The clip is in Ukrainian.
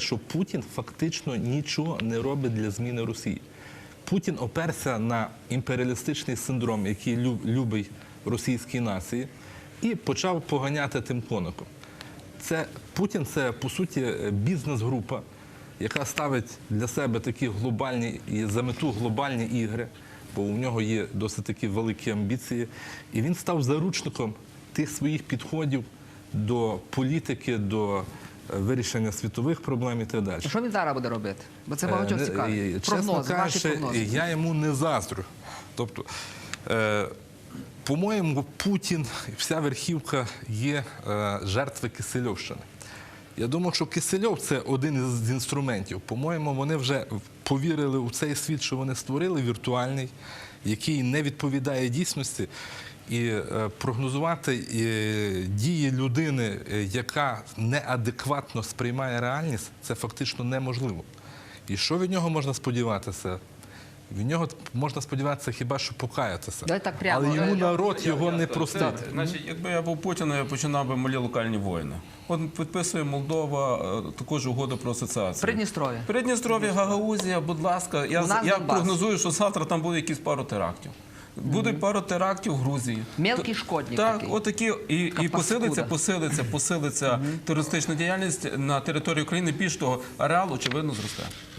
що Путін фактично нічого не робить для зміни Росії. Путін оперся на імперіалістичний синдром, який лю- любить російській нації, і почав поганяти тим коником. Це Путін це по суті бізнес-група, яка ставить для себе такі глобальні і за мету глобальні ігри, бо у нього є досить такі великі амбіції. І він став заручником тих своїх підходів до політики, до вирішення світових проблем і так далі. Що він зараз буде робити? Бо це багатьох Е, цікавить. е, Чесно кажучи, я йому не заздрю. Тобто, е, по-моєму, Путін і вся верхівка є е, жертви Кисельовщини. Я думаю, що Кисельов це один із інструментів. По-моєму, вони вже повірили у цей світ, що вони створили віртуальний, який не відповідає дійсності. І е, прогнозувати е, дії людини, е, яка неадекватно сприймає реальність, це фактично неможливо. І що від нього можна сподіватися? Від нього можна сподіватися хіба що покаятися. Давай так прямо. Але йому народ його не простить. Це, значить, якби я був Путіним, я починав би малі локальні воїни. От підписує Молдова також угоду про асоціацію. Придністров'я. Придністров'я, Гагаузія, будь ласка. Я, я Донбас. прогнозую, що завтра там буде якісь пару терактів. Буде пару терактів в Грузії. Мелкий шкодник Так, такий. отакі. І, і посилиться, посилиться, посилиться терористична діяльність на території України. Більш того, ареал, очевидно, зросте.